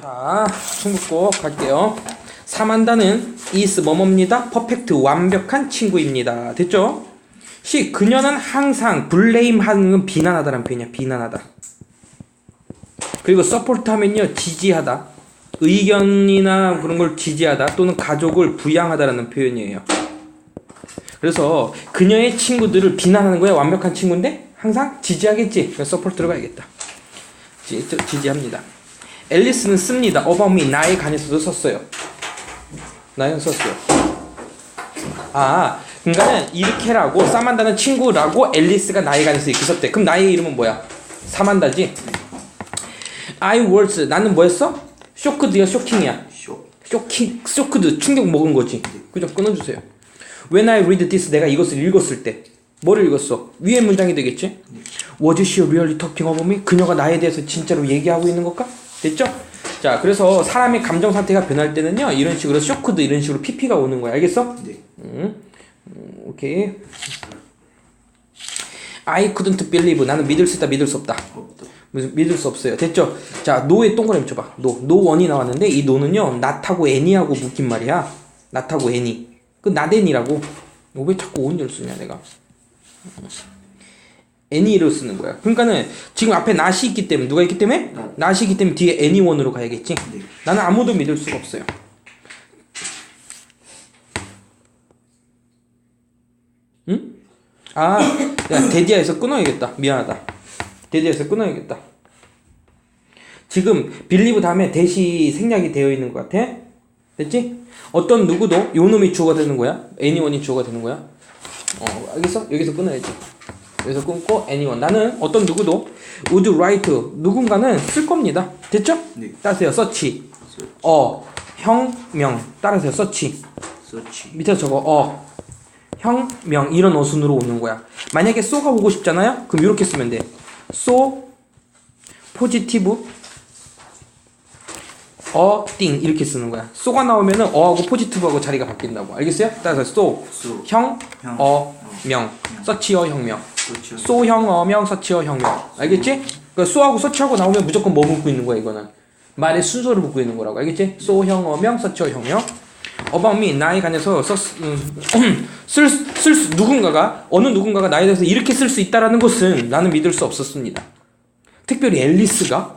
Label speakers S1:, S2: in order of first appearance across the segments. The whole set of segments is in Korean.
S1: 자, 중국고 갈게요. 사만다는 is 뭐뭐입니다. 퍼펙트 완벽한 친구입니다. 됐죠? 시 그녀는 항상 블레임 하는 건 비난하다라는 표현이야. 비난하다. 그리고 서포트 하면요. 지지하다. 의견이나 그런 걸 지지하다 또는 가족을 부양하다라는 표현이에요. 그래서 그녀의 친구들을 비난하는 거야. 완벽한 친구인데 항상 지지하겠지. 그래서 서포트 들어가야겠다. 지, 지지합니다. 앨리스는 씁니다. about me 나에 관해서도 썼어요. 나에 썼어요. 아, 그러니까는 이렇게라고 사만다는 친구라고 앨리스가 나에 관해서 이렇게 썼대. 그럼 나의 이름은 뭐야? 사만다지. I was 나는 뭐였어? 쇼크드야, 쇼킹이야.
S2: 쇼.
S1: 쇼킹, 쇼크드 충격 먹은 거지. 그죠? 끊어주세요. When I read this 내가 이것을 읽었을 때 뭐를 읽었어? 위의 문장이 되겠지? Was she really talking about me? 그녀가 나에 대해서 진짜로 얘기하고 있는 걸까? 됐죠? 자, 그래서 사람의 감정 상태가 변할 때는요, 이런 식으로 쇼크드 이런 식으로 PP가 오는 거야. 알겠어?
S2: 네.
S1: 음, 음, 오케이. I couldn't believe. 나는 믿을 수 있다, 믿을 수 없다. 믿을 수 없어요. 됐죠? 자, 노에 동그라미 쳐봐. 노, 노원이 나왔는데 이 노는요, 나타고 애니하고 묶인 말이야. 나타고 애니. 그 나댄이라고. 너왜 자꾸 온을 쓰냐, 내가. 애니를 쓰는 거야. 그러니까는 지금 앞에 낫이 있기 때문에 누가 있기 때문에
S2: 낫.
S1: 낫이 있기 때문에 뒤에 애니원으로 가야겠지.
S2: 네.
S1: 나는 아무도 믿을 수가 없어요. 응? 아, 야 데디아에서 끊어야겠다. 미안하다. 데디아에서 끊어야겠다. 지금 빌리브 다음에 대시 생략이 되어 있는 것 같아. 됐지? 어떤 누구도 요 놈이 주어가 되는 거야. 애니원이 주어가 되는 거야. 어, 알겠어? 여기서 끊어야지. 여기서 끊고 anyone. 나는 어떤 누구도 would write 누군가는 쓸 겁니다. 됐죠?
S2: 네.
S1: 따세요. search.
S2: 서-
S1: 어, 형, 명. 따라서요. search.
S2: 서치.
S1: 밑에 적어. 어, 형, 명. 이런 어순으로 오는 거야. 만약에 so가 오고 싶잖아요? 그럼 이렇게 쓰면 돼. so, positive, 어, 띵. 이렇게 쓰는 거야. so가 나오면은 어하고 positive하고 자리가 바뀐다고. 알겠어요? 따라서 so,
S2: 소.
S1: 형,
S2: 형.
S1: 어, 명. 서치어, 혁명. 소형 어명 서치어 혁명 알겠지? 그 소하고 서치하고 나오면 무조건 뭐 묻고 있는 거야 이거는 말의 순서를 묻고 있는 거라고 알겠지? 소형 어명 서치어 혁명 about me 나에 관해서 음, 쓸 쓸 수 누군가가 어느 누군가가 나에 대해서 이렇게 쓸 수 있다라는 것은 나는 믿을 수 없었습니다. 특별히 앨리스가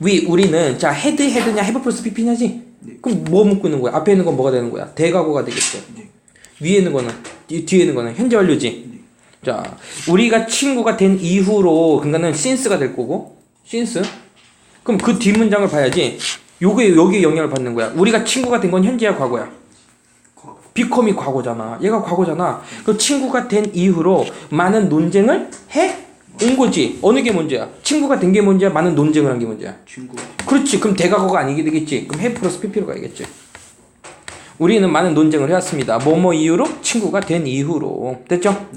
S1: 위 우리는 자 헤드 헤드냐 헤브 플러스 PP냐지?
S2: 네.
S1: 그럼 뭐 묻고 있는 거야? 앞에 있는 건 뭐가 되는 거야? 대가고가 되겠죠.
S2: 네.
S1: 위에 있는 거는 뒤, 뒤에 있는 거는 현재 완료지.
S2: 네.
S1: 자, 우리가 친구가 된 이후로 그러니까는 since가 될 거고 since. 그럼 그 뒷문장을 봐야지. 요게 여기에 영향을 받는 거야. 우리가 친구가 된 건 현재야 과거야.
S2: 과거.
S1: 비컴이 과거잖아. 얘가 과거잖아. 그 친구가 된 이후로 많은 논쟁을 해 온 거지. 어느 게 문제야? 친구가 된 게 문제야? 많은 논쟁을 한 게 문제야?
S2: 친구.
S1: 그렇지. 그럼 대가거가 아니게 되겠지. 그럼 해 플러스 PP로 가야겠지. 우리는 많은 논쟁을 해왔습니다. 뭐뭐 이유로? 친구가 된 이후로. 됐죠?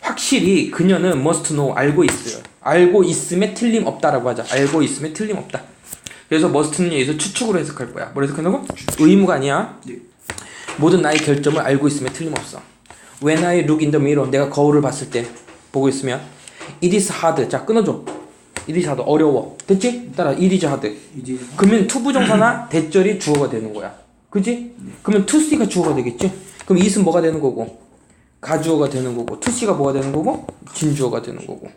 S1: 확실히 그녀는 must know 알고 있어요. 알고 있음에 틀림없다라고 하자. 알고 있음에 틀림없다. 그래서 must는 여기서 추측으로 해석할 거야. 뭘 해석한다고? 의무가 아니야.
S2: 네.
S1: 모든 나의 결점을 알고 있음에 틀림없어. When I look in the mirror, 내가 거울을 봤을 때 보고 있으면 it is hard. 자 끊어줘. it is hard 어려워. 됐지? 따라 it is hard. 그러면 투부정사나 대절이 주어가 되는 거야. 그지? 그러면 to see가 주어가 되겠지? 그럼 it은 뭐가 되는 거고? 가주어가 되는 거고 to see가 뭐가 되는 거고? 진주어가 되는 거고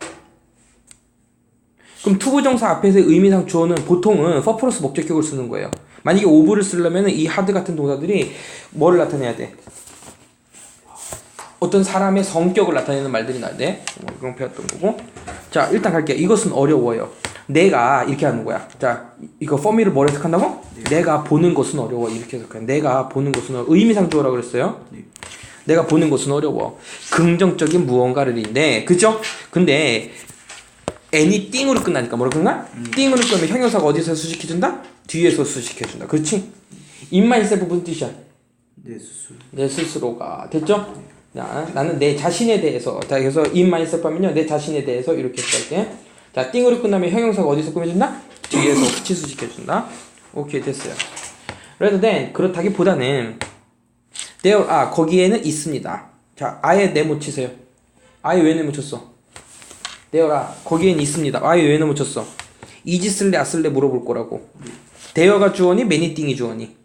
S1: 그럼 투부정사 앞에서 의미상 주어는 보통은 for 플러스 목적격을 쓰는 거예요. 만약에 오브를 쓰려면 이 hard 같은 동사들이 뭐를 나타내야 돼? 어떤 사람의 성격을 나타내는 말들이 돼. 뭐 그런 배웠던 거고. 자, 일단 갈게요. 이것은 어려워요. 내가 이렇게 하는 거야. 자, 이거 포미를 뭘 해석한다고? 내가 보는 것은 어려워. 이렇게 해석해. 내가 보는 것은 어려워. 의미상 주어라고 그랬어요.
S2: 네.
S1: 내가 보는 것은 어려워. 긍정적인 무언가를인데, 그죠? 근데 any 띵으로 끝나니까 뭐라 그런가? 띵으로 끝나면 형용사가 어디서 수식해준다? 뒤에서 수식해준다. 그렇지? 인마이셀프 무슨 뜻이야?
S2: 내 스스로.
S1: 내 스스로가 됐죠? 자, 나는 내 자신에 대해서 자, 그래서 in myself 하면요. 내 자신에 대해서 이렇게 할게. 자 띵으로 끝나면 형용사가 어디서 꾸며준다? 뒤에서 치수시켜준다. 오케이 됐어요. rather than 그렇다기보다는 there 아 거기에는 있습니다. 자 아예 네모 치세요. 아예 왜 네모 쳤어? there 아 거기에는 있습니다. 아예 왜 네모 쳤어? 이지 쓸래 안 쓸래 물어볼 거라고. 대여가 주어니 매니띵이 주어니.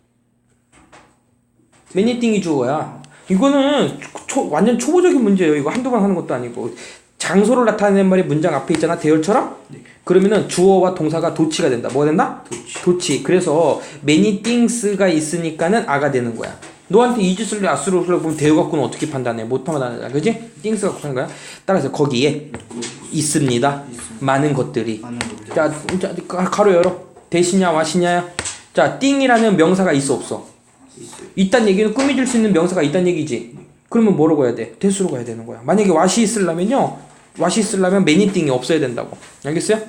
S1: 매니띵이 주어야. 이거는 초, 완전 초보적인 문제예요. 이거 한두 번 하는 것도 아니고. 장소를 나타내는 말이 문장 앞에 있잖아. 대열처럼. 그러면은 주어와 동사가 도치가 된다. 뭐가 된다?
S2: 도치.
S1: 도치. 그래서 many things가 있으니까는 아가 되는 거야. 너한테 이지 쓸래 아스로 그럼 대여 갖고는 어떻게 판단해? 못 판단하잖아. 그지? things 갖고 하는 거야. 따라서 거기에 있습니다. 많은 것들이.
S2: 많은 것들.
S1: 자, 자 가- 가로 열어. 대시냐 와시냐야. 자, 띵이라는 명사가 있어 없어. 있단 얘기는 꾸며줄 수 있는 명사가 있단 얘기지. 그러면 뭐라고 해야 돼? 대수로 가야 되는 거야. 만약에 와시 있으려면요. 와시 있으려면 many 띵이 없어야 된다고. 알겠어요?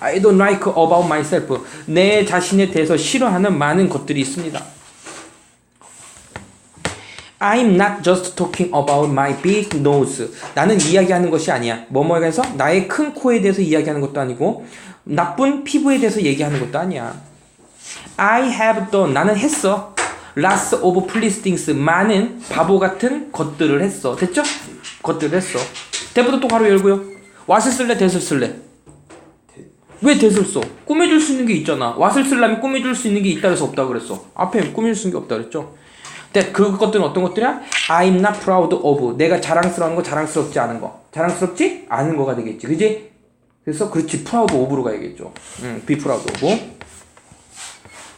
S1: I don't like about myself. 내 자신에 대해서 싫어하는 많은 것들이 있습니다. I'm not just talking about my big nose. 나는 이야기하는 것이 아니야. 뭐뭐에 대해서 나의 큰 코에 대해서 이야기하는 것도 아니고 나쁜 피부에 대해서 얘기하는 것도 아니야. I have done. 나는 했어. Lots of foolish things. 많은 바보 같은 것들을 했어. 됐죠? 것들을 했어. 대부분 또 바로 열고요. 왓을 쓸래? 대을 쓸래? 왜 대을 써? 꾸며줄 수 있는 게 있잖아. 왓을 쓰려면 꾸며줄 수 있는 게 있다 그래서 없다 그랬어. 앞에 꾸며줄 수 있는 게 없다 그랬죠? 근데 그 것들은 어떤 것들이야? I'm not proud of. 내가 자랑스러운 거, 자랑스럽지 않은 거. 자랑스럽지 않은 거가 되겠지. 그지? 그래서 그렇지. proud of로 가야겠죠. 음, be proud of.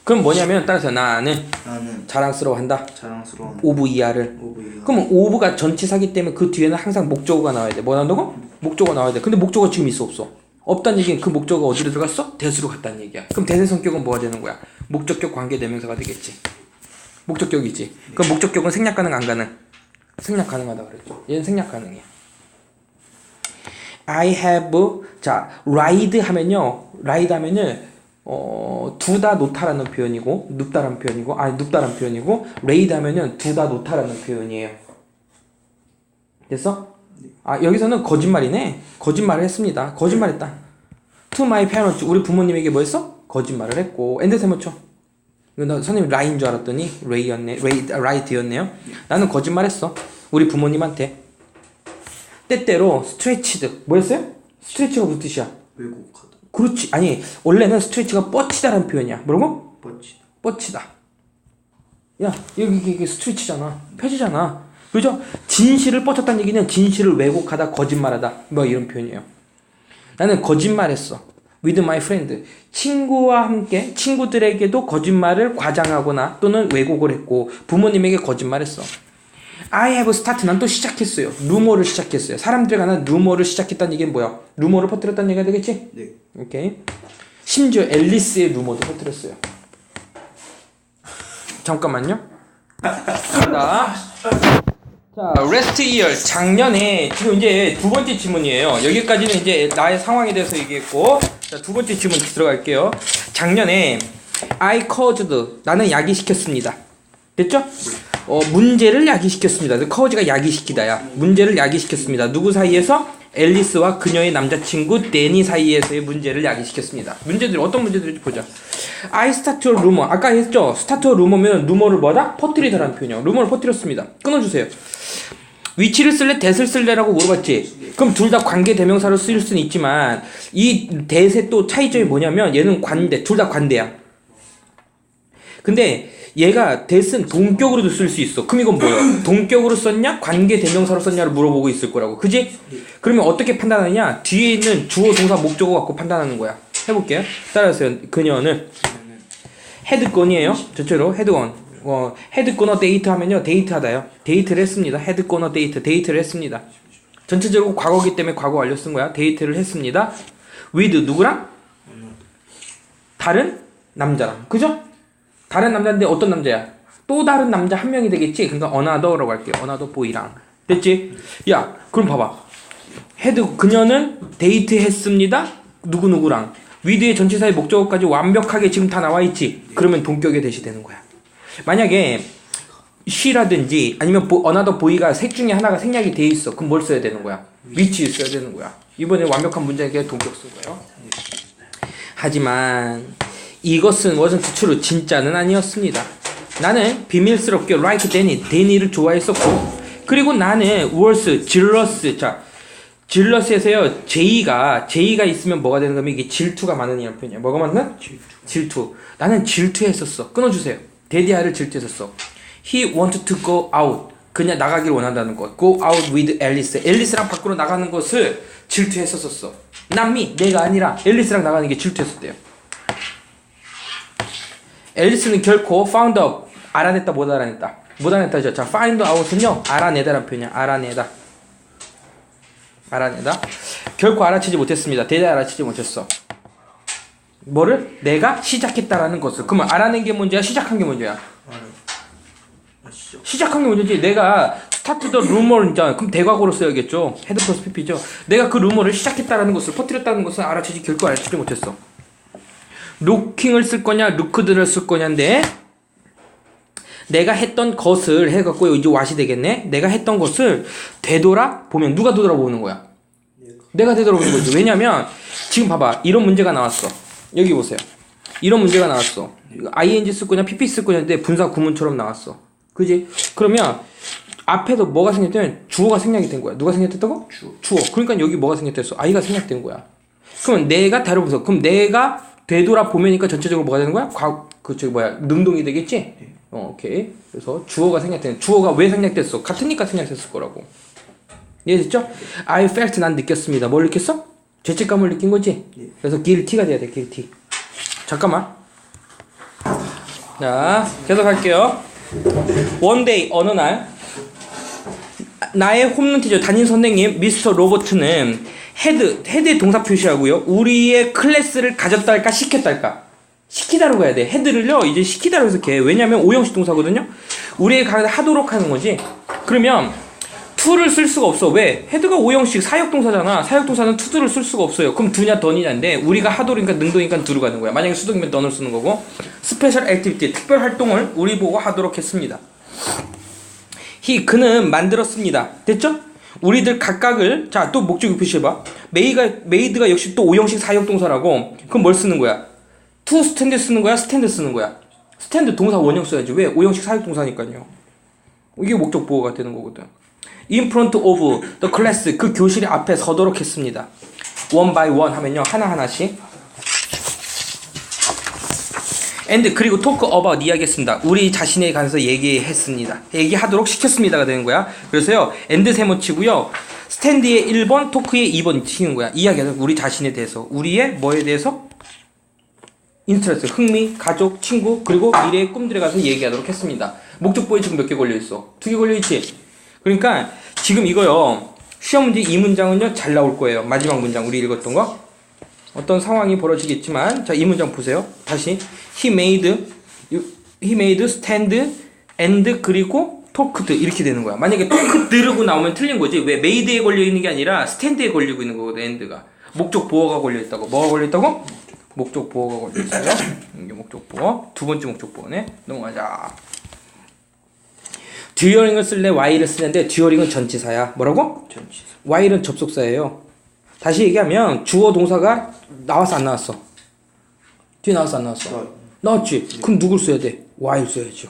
S1: 그럼 뭐냐면 따라서 나는
S2: 나는
S1: 자랑스러워한다.
S2: 자랑스러운
S1: of 이하를.
S2: 오브이가
S1: 그러면 of가 전치사기 때문에 그 뒤에는 항상 목적어가 나와야 돼. 뭐 나온다고? 목적어가 나와야 돼. 근데 목적어 지금 있어 없어? 없다는 얘기는 그 목적어가 어디로 들어갔어? 대수로 갔다는 얘기야. 그럼 대세 성격은 뭐가 되는 거야? 목적격 관계 대명사가 되겠지. 목적격이지. 그럼 목적격은 생략 가능 안 가능? 생략 가능하다 그랬죠. 얘는 생략 가능이야. I have 자 ride 하면요. ride 하면은 어, 두다 놓다라는 표현이고 눕다라는 표현이고 아니 눕다라는 표현이고 raid 하면은 두다 놓다라는 표현이에요. 됐어? 아 여기서는 거짓말이네. 거짓말을 했습니다. 거짓말했다. To my parents 우리 부모님에게 뭐 했어? 거짓말을 했고 엔드 뭐 쳐. 이거 나 선생님 라인 줄 알았더니 레이였네. 레이 라이트였네요. 나는 거짓말했어. 우리 부모님한테. 때때로 스트레치드 뭐였어요? 스트레치가 무슨 뜻이야?
S2: 왜곡하다
S1: 그렇지. 아니 원래는 스트레치가 뻗치다라는 표현이야. 뭐라고?
S2: 뻗치다
S1: 뻗치다. 야 여기 이게, 이게 스트레치잖아. 펴지잖아. 그죠? 진실을 뻗쳤다는 얘기는 진실을 왜곡하다, 거짓말하다 뭐 이런 표현이에요. 나는 거짓말했어. with my friend. 친구와 함께 친구들에게도 거짓말을 과장하거나 또는 왜곡을 했고 부모님에게 거짓말했어. I have start. 난또 시작했어요. 루머를 시작했어요. 사람들 간에 루머를 시작했다는 얘기는 뭐야? 루머를 퍼뜨렸다는 얘기가 되겠지?
S2: 네
S1: 오케이. 심지어 앨리스의 루머도 퍼뜨렸어요. 잠깐만요. 자, 자, 레스트 이열 작년에 지금 이제 두 번째 질문이에요. 여기까지는 이제 나의 상황에 대해서 얘기했고, 자, 두 번째 질문 들어갈게요. 작년에 I caused 나는 야기시켰습니다. 됐죠? 어, 문제를 야기시켰습니다. cause가 야기시키다야. 문제를 야기시켰습니다. 누구 사이에서? 앨리스와 그녀의 남자친구 데니 사이에서의 문제를 야기시켰습니다. 문제들이 어떤 문제들인지 보자. I start a rumor. 아까 했죠? start a rumor면 루머를 뭐다? 퍼뜨리다라는 표현이요. 루머를 퍼뜨렸습니다. 끊어주세요. 위치를 쓸래 대를 쓸래라고 물어봤지. 그럼 둘 다 관계 대명사로 쓰일 수는 있지만 이 대세 또 차이점이 뭐냐면 얘는 관대, 둘 다 관대야. 근데 얘가 대은 동격으로도 쓸 수 있어. 그럼 이건 뭐야? 동격으로 썼냐? 관계 대명사로 썼냐를 물어보고 있을 거라고. 그지? 그러면 어떻게 판단하느냐? 뒤에 있는 주어, 동사, 목적어 갖고 판단하는 거야. 해볼게요. 따라하세요. 그녀는 헤드건이에요. 저처럼 헤드건. 어, 헤드건어 데이트 하면요. 데이트하다요. 데이트를 했습니다. 헤드건어 데이트. 데이트를 했습니다. 전체적으로 과거기 때문에 과거 완료 쓴 거야. 데이트를 했습니다. with 누구랑? 다른 남자랑. 그죠? 다른 남자인데 어떤 남자야? 또 다른 남자 한 명이 되겠지? 그러니까 another라고 할게요. another boy랑. 됐지? 야, 그럼 봐봐. 헤드 그녀는 데이트했습니다. 누구 누구랑 위드의 전치사의 목적어까지 완벽하게 지금 다 나와 있지. 그러면 동격에 대시 되는 거야. 만약에 she라든지 아니면 보, another boy가 색 중에 하나가 생략이 돼 있어. 그럼 뭘 써야 되는 거야? 위치 써야 되는 거야. 이번에 완벽한 문장에 동격 쓴 거예요. 하지만 이것은 wasn't true. 진짜는 아니었습니다. 나는 비밀스럽게 like 데니, 데니를 좋아했었고 그리고 나는 was jealous. 자, 질러스에서요 제이가 제이가 있으면 뭐가 되는 거면 이게 질투가 많은 이란 표현이야. 뭐가 많나?
S2: 질투.
S1: 질투. 나는 질투했었어. 끊어주세요. 데디아를 질투했었어. He wanted to go out. 그냥 나가길 원한다는 것. Go out with Alice. 앨리스랑 밖으로 나가는 것을 질투했었었어. 남미 내가 아니라 앨리스랑 나가는 게 질투했었대요. 앨리스는 결코 found out 알아냈다 못 알아냈다 못 알아냈다죠. 자 find out은요 알아내다라는 표현이야. 알아내다. 알아내다. 결코 알아채지 못했습니다. 대대 알아채지 못했어. 뭐를? 내가 시작했다라는 것을. 그러면 알아낸 게 문제야? 시작한 게 문제야? 시작한 게 문제지. 내가 스타트 더 루머를 그럼 대과거로 써야겠죠. 헤드 플러스 PP죠. 내가 그 루머를 시작했다라는 것을 퍼뜨렸다는 것을 알아채지 결코 알아채지 못했어. 루킹을 쓸 거냐, 루크드를 쓸 거냐인데 내가 했던 것을 해갖고 이제 왓이 되겠네. 내가 했던 것을 되돌아 보면 누가 되돌아보는 거야?
S2: 내가.
S1: 되돌아보는 거지. 왜냐면 지금 봐봐 이런 문제가 나왔어. 여기 보세요. 이런 문제가 나왔어. ing 쓸 거냐 pp 쓸 거냐인데 분사 구문처럼 나왔어. 그지? 그러면 앞에서 뭐가 생겼냐면 주어가 생략이 된 거야. 누가 생략됐다고?
S2: 주어.
S1: 주어. 그러니까 여기 뭐가 생략됐어? i가 생략된 거야. 그러면 내가 다뤄보세요. 그럼 내가 되돌아 보면니까 전체적으로 뭐가 되는 거야? 과, 그 저기 뭐야 능동이 되겠지? 어, 오케이. 그래서 주어가 생략된 주어가 왜 생략됐어? 같으니까 생략됐을 거라고. 이해됐죠? I felt 난 느꼈습니다. 뭘 느꼈어? 죄책감을 느낀 거지?
S2: 네.
S1: 그래서 guilty가 돼야 돼, guilty. 잠깐만. 자, 계속 할게요. One day, 어느 날, 나의 홈런 티저 담임 선생님 미스터 로버트는 헤드, 헤드의 동사 표시하고요. 우리의 클래스를 가졌다 할까, 시켰다 할까? 시키다로 가야 돼. 헤드를요, 이제 시키다로 해석해. 왜냐면 오형식 동사거든요? 우리의 강을 하도록 하는 거지. 그러면, to를 쓸 수가 없어. 왜? 헤드가 오형식 사역동사잖아. 사역동사는 to를 쓸 수가 없어요. 그럼 두냐, 더니냐인데, 우리가 하도니까 능동이니까 두로 가는 거야. 만약에 수동이면 더를 쓰는 거고, 스페셜 액티비티, 특별 활동을 우리 보고 하도록 했습니다. 히 그는 만들었습니다. 됐죠? 우리들 각각을 자 또 목적을 표시해봐. 메이가 메이드가 역시 또 오형식 사역 동사라고. 그럼 뭘 쓰는 거야? 투 스탠드 쓰는 거야? 스탠드 쓰는 거야? 스탠드 동사 원형 써야지. 왜? 오형식 사역 동사니까요. 이게 목적 보호가 되는 거거든. In front of the class 그 교실 앞에 서도록 했습니다. one by one 하면요 하나 하나씩. And 그리고 talk about 이야기했습니다. 우리 자신에 관해서 얘기했습니다. 얘기하도록 시켰습니다가 되는 거야. 그래서요 and 세모 치고요. 스탠드에 1번, 토크에 2번 치는 거야. 이야기하는 우리 자신에 대해서, 우리의 뭐에 대해서 인트레스, 흥미, 가족, 친구, 그리고 미래의 꿈들에 가서 얘기하도록 했습니다. 목적보에 지금 몇 개 걸려 있어? 두 개 걸려 있지. 그러니까 지금 이거요. 시험 문제 이 문장은요 잘 나올 거예요. 마지막 문장 우리 읽었던 거. 어떤 상황이 벌어지겠지만 자 이 문장 보세요. 다시 he made he made stand and 그리고 talked 이렇게 되는 거야. 만약에 talked라고 나오면 틀린 거지. 왜 made에 걸려 있는 게 아니라 stand에 걸리고 있는 거거든. and가 목적 보어가 걸려 있다고. 뭐가 걸려 있다고? 목적 보어가 걸려 있어요. 이게 목적 보어. 두 번째 목적 보어네. 넘어가자. 듀어링을 쓸래 while을 쓰는데 듀어링은 전치사야. 뭐라고?
S2: 전치사.
S1: while은 접속사예요. 다시 얘기하면 주어 동사가 나왔어 안 나왔어? 뒤에 나왔어 안 나왔어?
S2: 나
S1: 나왔지. 그럼 누굴 써야 돼? while 써야죠.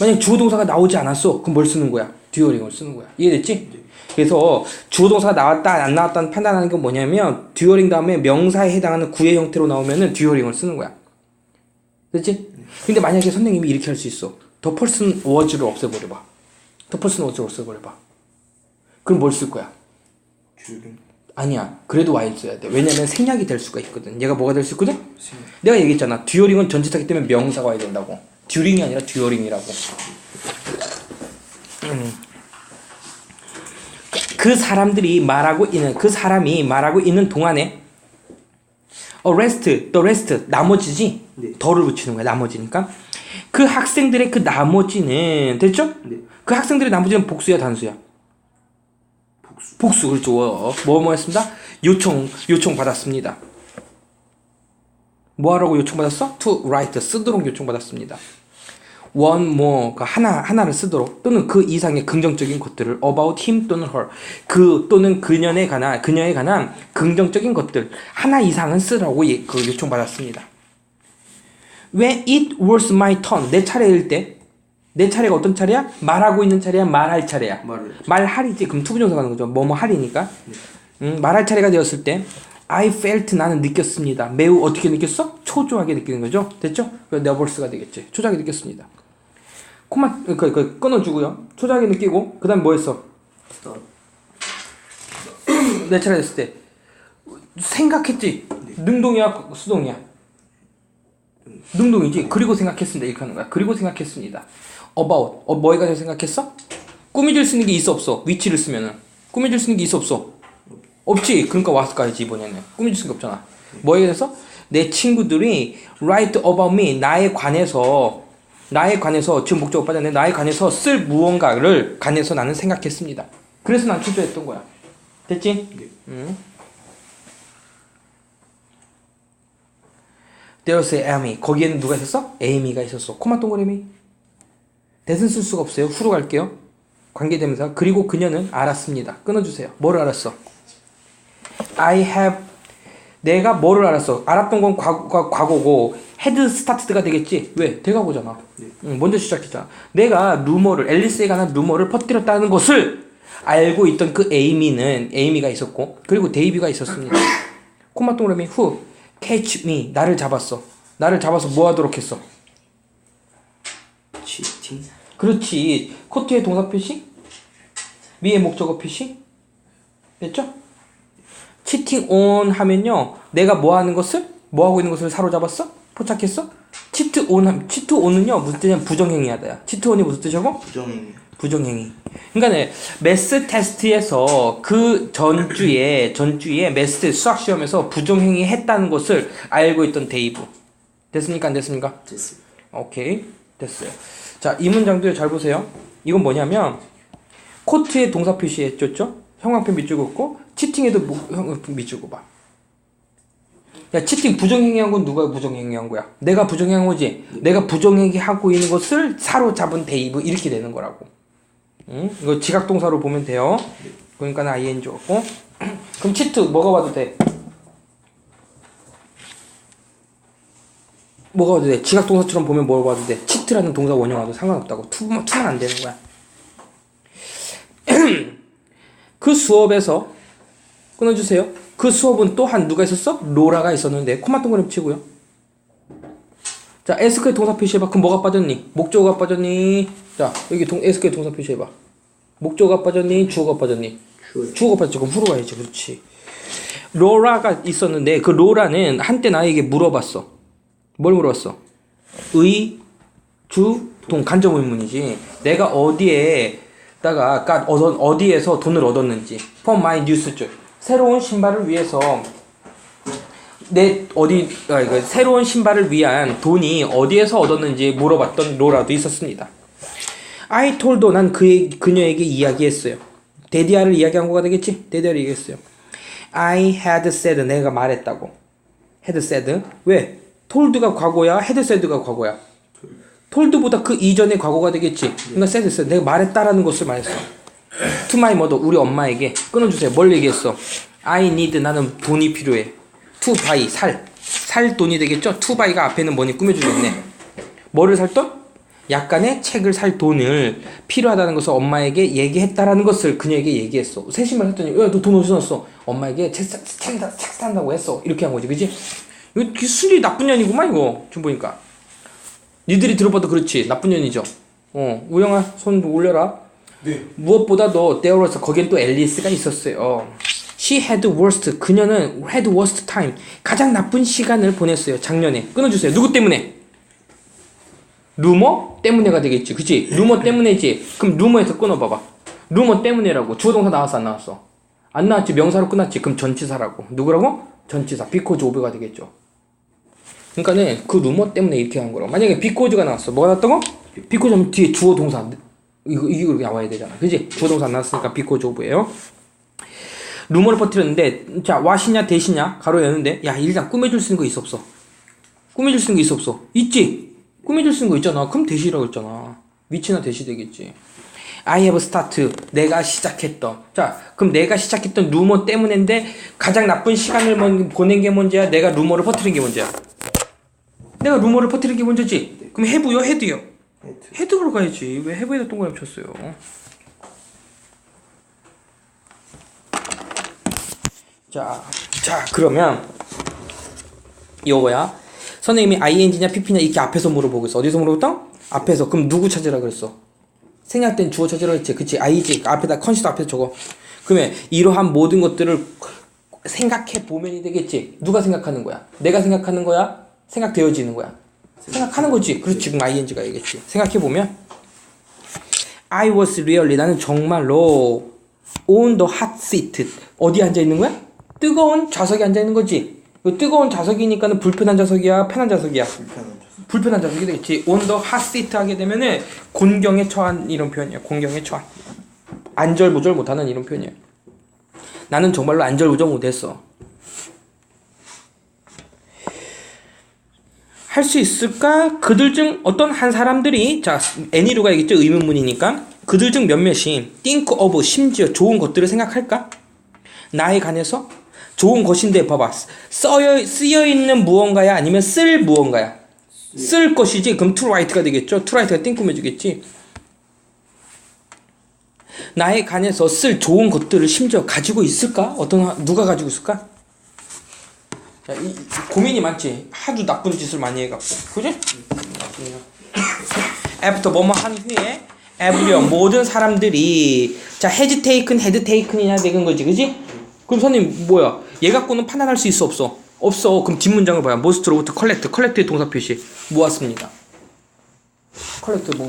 S1: 만약 주어 동사가 나오지 않았어. 그럼 뭘 쓰는 거야? 듀어링을 쓰는 거야. 이해됐지? 그래서 주어 동사가 나왔다 안 나왔다는 판단하는 건 뭐냐면 듀어링 다음에 명사에 해당하는 구의 형태로 나오면은 듀어링을 쓰는 거야. 됐지? 근데 만약에 선생님이 이렇게 할 수 있어. 더 펄슨 워즈를 없애버려 봐. 더 펄슨 워즈를 없애버려 봐. 그럼 뭘 쓸 거야?
S2: 주름.
S1: 아니야. 그래도 while 써야 돼. 왜냐면 생략이 될 수가 있거든. 얘가 뭐가 될 수 있거든? 내가 얘기했잖아. 듀어링은 전치사기 때문에 명사가 와야 된다고. 듀링이 아니라 듀어링이라고. 음. 그 사람들이 말하고 있는 그 사람이 말하고 있는 동안에 어 rest, the rest 나머지지
S2: 네.
S1: 더를 붙이는 거야 나머지니까 그 학생들의 그 나머지는 됐죠?
S2: 네.
S1: 그 학생들의 나머지는 복수야 단수야
S2: 복수.
S1: 그렇죠 뭐뭐 했습니다? 요청 요청 받았습니다. 뭐 하라고 요청 받았어? To write 쓰도록 요청 받았습니다. One more 그 하나 하나를 쓰도록 또는 그 이상의 긍정적인 것들을 about him 또는 her. 그 또는 그녀에 관한 그녀에 관한 긍정적인 것들 하나 이상은 쓰라고 예, 그 요청 받았습니다. When it was my turn 내 차례일 때 내 차례가 어떤 차례야 말하고 있는 차례야 말할 차례야
S2: 말을.
S1: 말할이지 그럼 투부정사 가는 거죠. 뭐뭐 할이니까. 음, 말할 차례가 되었을 때 I felt 나는 느꼈습니다. 매우 어떻게 느꼈어? 초조하게 느끼는 거죠. 됐죠? 그 nervous가 되겠지. 초조하게 느꼈습니다. 코만 그, 그 끊어주고요. 초조하게 느끼고 그다음 뭐 했어? 내 차례 됐을 때 생각했지. 능동이야 수동이야. 능동이지. 그리고 생각했습니다. 이렇게 하는 거야. 그리고 생각했습니다. About 어 뭐에 관해서 생각했어? 꾸며줄 수 있는 게 있어 없어? 위치를 쓰면은 꾸며줄 수 있는 게 있어 없어? 없지. 그러니까 왔을 까야지 이번에는 꾸며줄 수 있는 게 없잖아. 뭐에 대해서? 내 친구들이 write about me 나에 관해서 나에 관해서 지금 목적어 빠졌네. 나에 관해서 쓸 무언가를 관해서 나는 생각했습니다. 그래서 난 초조했던 거야. 됐지?
S2: 네.
S1: 응. There's Amy. 거기에는 누가 있었어? 에이미가 있었어. 코마 동그라미. 대신 쓸 수가 없어요. 후로 갈게요. 관계대명사. 그리고 그녀는 알았습니다. 끊어주세요. 뭐를 알았어? I have. 내가 뭐를 알았어? 알았던 건 과거, 과거고 헤드 스타트가 되겠지. 왜? 대가고잖아.
S2: 네.
S1: 응, 먼저 시작했잖아. 내가 루머를 앨리스에 관한 루머를 퍼뜨렸다는 것을 알고 있던 그 에이미는 에이미가 있었고 그리고 데이비가 있었습니다. 코마 동그라미 후 catch me 나를 잡았어. 나를 잡아서 뭐 하도록 했어?
S2: 치팅.
S1: 그렇지. 코트의 동사 표시, 미의 목적어 표시, 됐죠? 치팅 온 하면요, 내가 뭐 하는 것을 뭐 하고 있는 것을 사로잡았어? 포착했어? 치트 온 함- 치트 온은요 무슨 뜻이냐면 부정행위하다야. 치트 온이 무슨 뜻이고?
S2: 부정행위.
S1: 부정행위. 그러니까 네, 매스 테스트에서 그 전주에 전주에 테스트 수학 시험에서 부정행위 했다는 것을 알고 있던 데이브. 됐습니까? 안 됐습니까?
S2: 됐습니다.
S1: 오케이 됐어요. 자, 이 문장도 잘 보세요. 이건 뭐냐면 코트에 동사 표시했죠? 형광펜 밑줄 긋고 치팅에도 뭐- 형광펜 밑줄 긋어봐. 야, 치팅 부정행위한 건 누가 부정행위한 거야? 내가 부정행위한 거지. 내가 부정행위 하고 있는 것을 사로잡은 데이브 이렇게 되는 거라고. 응? 이거 지각 동사로 보면 돼요. 그러니까 ing 었고 그럼 치트 뭐가 봐도 돼? 뭐가 봐도 돼? 지각 동사처럼 보면 뭘 봐도 돼? 치트라는 동사 원형 와도 상관없다고. 투만, 투만 안 되는 거야. 그 수업에서 끊어주세요. 그 수업은 또한 누가 있었어? 로라가 있었는데 코마 동그라미 치고요. 자, 에스크의 동사 표시해봐. 그럼 뭐가 빠졌니? 목적어가 빠졌니? 자, 여기 동, 에스크의 동사 표시해봐. 목적어가 빠졌니? 주어가 빠졌니?
S2: 주어요.
S1: 주어가 빠졌지. 그럼 후로 가야지. 그렇지. 로라가 있었는데 그 로라는 한때 나에게 물어봤어. 뭘 물어봤어? 의, 주, 동 간접 의문이지. 내가 어디에다가 까 얻어, 어디에서 돈을 얻었는지. For my news 쪽. 새로운 신발을 위해서 내 어디 아, 그 새로운 신발을 위한 돈이 어디에서 얻었는지 물어봤던 로라도 있었습니다. I told 난 그의 그녀에게 이야기했어요. 데디아를 이야기한 거가 되겠지? 데디아를 얘기했어요. I had said 내가 말했다고. had said 왜? Told가 과거야, said가 과거야. told보다 그 이전의 과거가 되겠지. 그러니까 said 내가 말했다라는 것을 말했어. to my mother 우리 엄마에게 끊어주세요. 뭘 얘기했어? I need 나는 돈이 필요해. to buy 살. 살 돈이 되겠죠? to buy가 앞에는 뭐니 꾸며주겠네. 뭐를 살 돈? 약간의 책을 살 돈을 필요하다는 것을 엄마에게 얘기했다라는 것을 그녀에게 얘기했어. 새 신발 샀더니 야너 돈 어디서 났어? 엄마에게 책, 사- 책, 사- 책 산다고 했어. 이렇게 한 거지, 그지? 이거 순리 나쁜 년이구만 이거. 좀 보니까. 니들이 들어봐도 그렇지. 나쁜 년이죠. 어 우영아 손 올려라.
S2: 네.
S1: 무엇보다도 was 거기엔 또 앨리스가 있었어요. She had worst. 그녀는 had worst time. 가장 나쁜 시간을 보냈어요 작년에. 끊어주세요. 누구 때문에? 루머 때문에가 되겠지. 그치? 루머 때문에지. 그럼 루머에서 끊어봐봐. 루머 때문에라고. 주어동사 나왔어 안 나왔어. 안 나왔지. 명사로 끝났지. 그럼 전치사라고. 누구라고? 전치사. 비코즈 오브가 되겠죠 그러니까는 그 루머 때문에 이렇게 한 거라고. 만약에 비코즈가 나왔어. 뭐가 나왔다고? 비코즈 하면 뒤에 주어 동사. 이거 이거 나와야 되잖아. 그지? 주어 동사 안 나왔으니까 비코즈 오브예요. 루머를 퍼뜨렸는데 자 와시냐 대시냐? 가로 여는데 야 일단 꾸며줄 수 있는 거 있어 없어? 꾸며줄 수 있는 거 있어 없어? 있지? 꾸며줄 수 있는 거 있잖아. 그럼 대시라고 했잖아. 위치나 대시 되겠지. I have start. 내가 시작했던. 자 그럼 내가 시작했던 루머 때문인데 가장 나쁜 시간을 먼- 보낸 게 문제야? 내가 루머를 퍼뜨린 게 문제야 내가 루머를 퍼뜨린 게 문제지 그럼 해부요 헤드요
S2: 헤드.
S1: 헤드로 가야지 왜 해부에다 동그라미 쳤어요 자, 자 그러면 이거야. 선생님이 ing냐 pp냐 이렇게 앞에서 물어보고 있어. 어디서 물어봤다? 앞에서. 그럼 누구 찾으라 그랬어? 생략된 주어 찾으라 했지. 그치? ing 앞에다 컨시더 앞에서 적어. 그러면 이러한 모든 것들을 생각해 보면이 되겠지. 누가 생각하는 거야? 내가 생각하는 거야? 생각되어지는 거야. 생각하는 거지. 그렇지. 그럼 ing가 되겠지. 생각해 보면 I was really 나는 정말로 on the hot seat 어디 앉아 있는 거야? 뜨거운 좌석에 앉아 있는 거지. 그 뜨거운 좌석이니까는 불편한 좌석이야, 편한 좌석이야.
S2: 불편한 점.
S1: 불편한 좌석이 되겠지. on the hot seat 하게 되면은 곤경에 처한 이런 표현이야. 곤경에 처한. 안절부절 못하는 이런 표현이야. 나는 정말로 안절부절 못했어. 할 수 있을까? 그들 중 어떤 한 사람들이 자 애니루가 있겠죠 의문문이니까 그들 중 몇몇이 think of 심지어 좋은 것들을 생각할까? 나에 관해서 좋은 것인데 봐봐 써여 쓰여 있는 무언가야 아니면 쓸 무언가야 쓸 것이지 그럼 write가 되겠죠 write가 think 꾸며주겠지 나에 관해서 쓸 좋은 것들을 심지어 가지고 있을까? 어떤 하- 누가 가지고 있을까? 자, 이, 이 고민이 많지. 하도 나쁜 짓을 많이 해갖고, 그지? 애프터 뭐뭐 한 후에 everyone 모든 사람들이 자 has taken, had taken이냐 되는 거지, 그지? 그럼 선생님 뭐야? 얘 갖고는 판단할 수 있어 없어? 없어. 그럼 뒷문장을 봐요. most 로부터 collect, collect의 동사 표시 모았습니다. 컬렉트 거.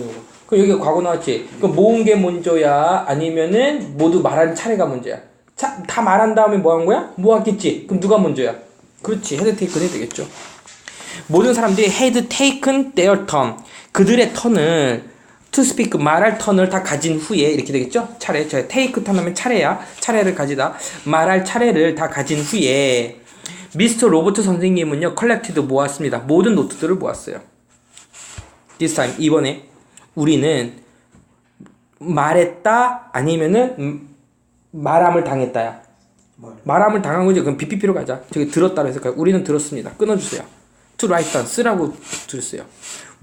S1: 그럼 여기 과거 나왔지. 그럼 모은 게 먼저야? 아니면은 모두 말한 차례가 먼저야? 차, 다 말한 다음에 뭐 한 거야? 모았겠지. 그럼 누가 먼저야? 그렇지. 헤드 테이큰 해야 되겠죠. 모든 사람들이 had taken their turn. 그들의 턴을 speak 말할 턴을 다 가진 후에 이렇게 되겠죠? 차례. 저 take 턴 하면 차례야. 차례를 가지다. 말할 차례를 다 가진 후에 미스터 로버트 선생님은요. collected 모았습니다. 모든 노트들을 모았어요. this time 이번에 우리는 말했다 아니면은 음, 말함을 당했다야.
S2: 말.
S1: 말함을 당한 거지. 그럼 BPP로 가자. 저기 들었다로 해석할까요? 우리는 들었습니다. 끊어주세요. To write down 쓰라고 들었어요.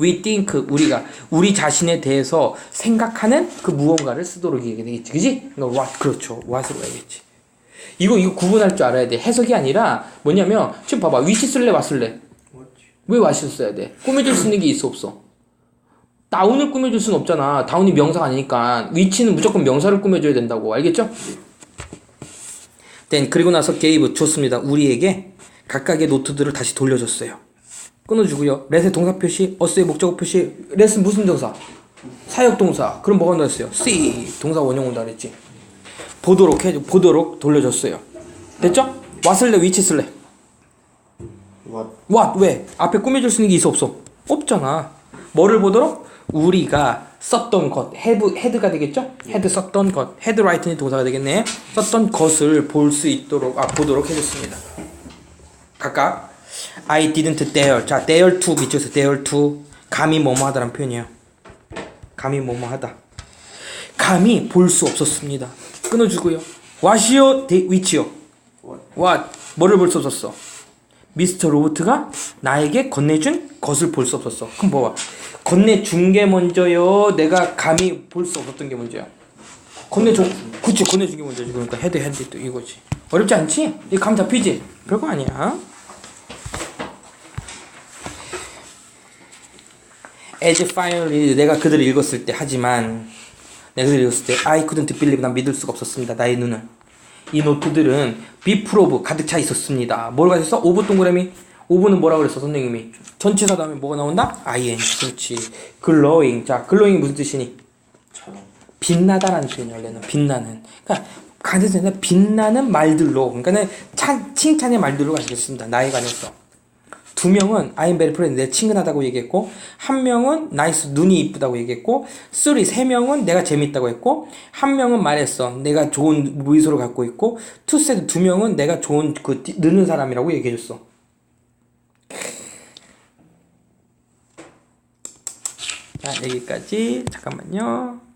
S1: We think 우리가 우리 자신에 대해서 생각하는 그 무언가를 쓰도록 얘기 되겠지, 그지? 그러니까 what 그렇죠. what으로 해야겠지. 이거 이거 구분할 줄 알아야 돼. 해석이 아니라 뭐냐면 지금 봐봐. 위치 쓸래?
S2: 맞지.
S1: 왜 와시 써야 돼? 꾸며줄 수 있는 게 있어 없어? 다운을 꾸며줄 수는 없잖아. 다운이 명사가 아니니까 위치는 무조건 명사를 꾸며줘야 된다고 알겠죠? Then 그리고 나서 gave 줬습니다. 우리에게 각각의 노트들을 다시 돌려줬어요. 끊어주고요. let의 동사 표시, us의 목적어 표시. let은 무슨 동사? 사역 동사. 그럼 뭐가 나왔어요? see 동사 원형 온다 그랬지. 보도록 해 보도록 돌려줬어요. 됐죠? 왔을래 위치 쓸래?
S2: What?
S1: 와, 왜? 앞에 꾸며줄 수 있는 게 있어 없어? 없잖아. 뭐를 보도록? 우리가 썼던 것, have, had가 되겠죠? had 썼던 것, had write는 동사가 되겠네. 썼던 것을 볼 수 있도록, 아, 보도록 해줬습니다. 각각 I didn't dare. 자, dare to 밑줄에서 dare to. 감히 뭐뭐 하다라는 표현이에요. 감히 뭐뭐 하다. 감히 볼 수 없었습니다. 끊어주고요. what이요? 대- which요?
S2: What?
S1: what? 뭐를 볼 수 없었어? 미스터 로버트가 나에게 건네준 것을 볼 수 없었어. 그럼 뭐야? 건네준 게 먼저요. 내가 감히 볼 수 없었던 게 먼저야. 건네준, 그치 건네준 게 먼저지. 그러니까 헤드 헤드 또 이거지. 어렵지 않지? 이 감 잡히지? 별거 아니야. As finally 내가 그들을 읽었을 때 하지만 내가 그들을 읽었을 때 I couldn't believe 난 믿을 수가 없었습니다. 나의 눈을. 이 노트들은 비프로브 가득 차 있었습니다. 뭘 가졌어? 오브 동그라미. 오브는 뭐라 그랬어 선생님이? 전치사 다음에 뭐가 나온다? ing. 그렇지. glowing. 자, glowing 무슨 뜻이니? 빛나다라는 표현이 원래는 빛나는. 그러니까 가르치는 빛나는 말들로. 그러니까는 찬, 칭찬의 말들로 가르쳤습니다. 나에 관해서. 두 명은 I'm very proud 내 친근하다고 얘기했고 한 명은 나이스 눈이 이쁘다고 얘기했고 쓰리 세 명은 내가 재밌다고 했고 한 명은 말했어 내가 좋은 미소를 갖고 있고 투 세드 두 명은 내가 좋은 그 띠- 느는 사람이라고 얘기해줬어 자 여기까지. 잠깐만요